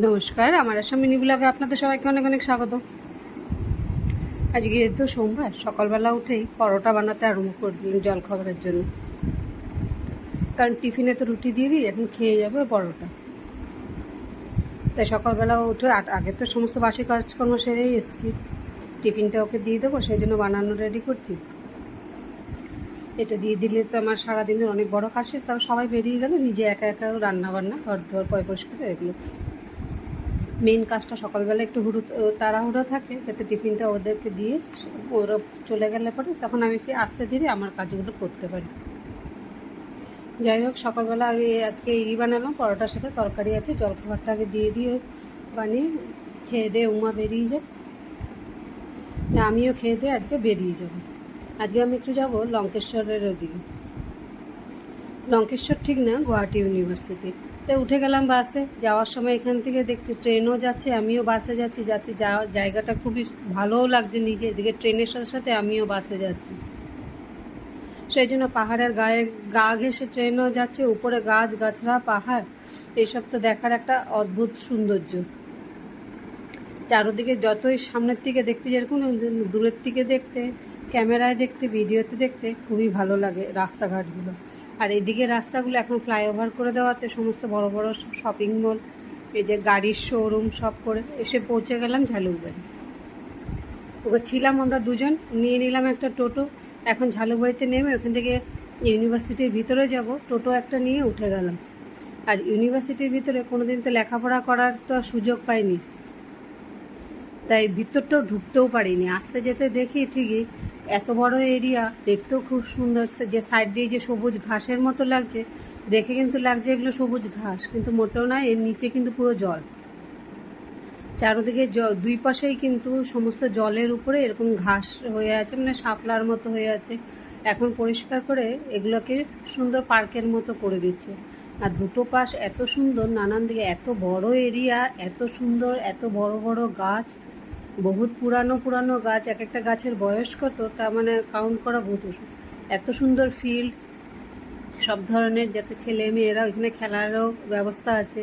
নমস্কার, আমার আসাম মিনি ব্লগে আপনাদের সবাইকে অনেক অনেক স্বাগত। আজকে তো সোমবার, সকালবেলা উঠেই পরোটা বানাতে আরম্ভ করে দিলাম জল খাবারের জন্য। কারণ টিফিনে তো রুটি দিয়ে দিই, এখন খেয়ে যাবে পরোটা। তাই সকালবেলা উঠে আগে তো সমস্ত বাসি কাজকর্ম সেরেই এসেছি। টিফিনটা ওকে দিয়ে দেবো, সেই জন্য বানানো রেডি করছি। এটা দিয়ে দিলে তো আমার সারাদিনের অনেক বড় কাজ তারপর সবাই বেরিয়ে গেল, নিজে একা একা রান্না বান্না ঘর দুয়ার পয় পরিষ্কার এগুলো। মেন কাজটা সকালবেলা একটু হুড়ু তাড়াহুড়ো থাকে, যাতে টিফিনটা ওদেরকে দিয়ে ওরা চলে গেলে পরে তখন আমি আস্তে ধীরে আমার কাজগুলো করতে পারি। যাই হোক, সকালবেলা আগে আজকে ইরি বানালাম, পরোটার সাথে তরকারি আছে, জলখাবারটা আগে দিয়ে দিয়ে বানিয়ে খেয়ে দিয়ে উমা বেরিয়ে না, আমিও খেয়ে দিয়ে আজকে বেরিয়ে যাব। আজকে আমি একটু যাব লঙ্কেশ্বরের ওদিকে। লঙ্কেশ্বর ঠিক না, গুয়াহাটি ইউনিভার্সিটি। তো উঠে গেলাম বাসে, যাওয়ার সময় এখান থেকে দেখছি ট্রেনও যাচ্ছে, আমিও বাসে যাচ্ছি যাচ্ছি, যা- জায়গাটা খুবই ভালোও লাগছে নিজে, এদিকে ট্রেনের সাথে সাথে আমিও বাসে যাচ্ছি। সেই জন্য পাহাড়ের গায়ে গা ঘেসে ট্রেনও যাচ্ছে, উপরে গাছ, গাছড়া, পাহাড় এইসব তো দেখার একটা অদ্ভুত সৌন্দর্য। চারোদিকে যতই সামনের দিকে দেখতে যেরকম, দূরের থেকে দেখতে, ক্যামেরায় দেখতে, ভিডিওতে দেখতে খুবই ভালো লাগে রাস্তাঘাটগুলো। আর এদিকে রাস্তাগুলো এখন ফ্লাইওভার করে দেওয়াতে সমস্ত বড় বড় শপিং মল, এই যে গাড়ির শোরুম সব করে এসে পৌঁছে গেলাম ঝালুকবাড়ি ওকে ছিলাম আমরা দুজন, নিয়ে নিলাম একটা টোটো, এখন ঝালুকবাড়িতে নেমে ওখান থেকে ইউনিভার্সিটির ভিতরে যাব, টোটো একটা নিয়ে উঠে গেলাম। আর ইউনিভার্সিটির ভিতরে কোনোদিন তো লেখাপড়া করার তো সুযোগ পাইনি। তাই ভিতরটাও ঢুকতেও পারিনি। আসতে যেতে দেখি ঠিকই এত বড় এরিয়া দেখতেও খুব সুন্দর যে সাইড দিয়ে যে সবুজ ঘাসের মতো লাগছে, দেখে কিন্তু লাগছে এগুলো সবুজ ঘাস, কিন্তু মোটেও না, এর নিচে কিন্তু পুরো জল। চারোদিকে দুই পাশেই কিন্তু সমস্ত জলের উপরে এরকম ঘাস হয়ে আছে মানে শাপলার মতো হয়ে আছে। এখন পরিষ্কার করে এগুলোকে সুন্দর পার্কের মতো করে দিচ্ছে। আর দুটো পাশ এত সুন্দর, নানান দিকে এত বড় এরিয়া এত সুন্দর, এত বড় বড় গাছ। বহুত পুরানো পুরানো গাছ এক একটা গাছের বয়স কত তা মানে কাউন্ট করা বহুত। এত সুন্দর ফিল্ড সব ধরনের যাতে ছেলে মেয়েরা ওইখানে খেলারও ব্যবস্থা আছে।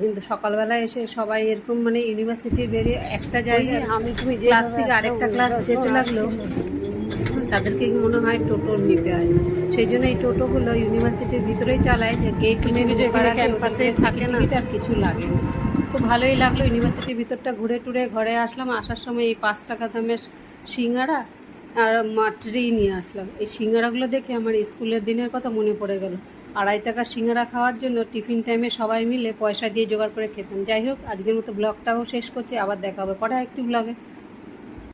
কিন্তু সকালবেলা এসে সবাই এরকম মানে ইউনিভার্সিটি বেরিয়ে একটা জায়গায় আমি তুমি ক্লাস থেকে আরেকটা ক্লাস যেতে লাগল। তাদেরকে মনে হয় টোটো নিতে হয়। সেই জন্য এই টোটোগুলো ইউনিভার্সিটির ভিতরেই চালায় যে গেট ক্যাম্পাসে থাকে না। আর কিছু লাগে না। খুব ভালোই লাগল ইউনিভার্সিটির ভিতরটা ঘুরে টুরে ঘরে আসলাম আসার সময় এই পাঁচ টাকা দামের সিঙ্গারা আর মাটরি নিয়ে আসলাম। এই সিঙ্গারাগুলো দেখে আমার স্কুলের দিনের কথা মনে পড়ে গেল। আড়াই টাকা সিঙ্গারা খাওয়ার জন্য টিফিন টাইমে সবাই মিলে পয়সা দিয়ে জোগাড় করে খেতাম। যাই হোক আজকের মতো ব্লগটাও শেষ করছি আবার দেখা হবে পরে একটি ব্লগে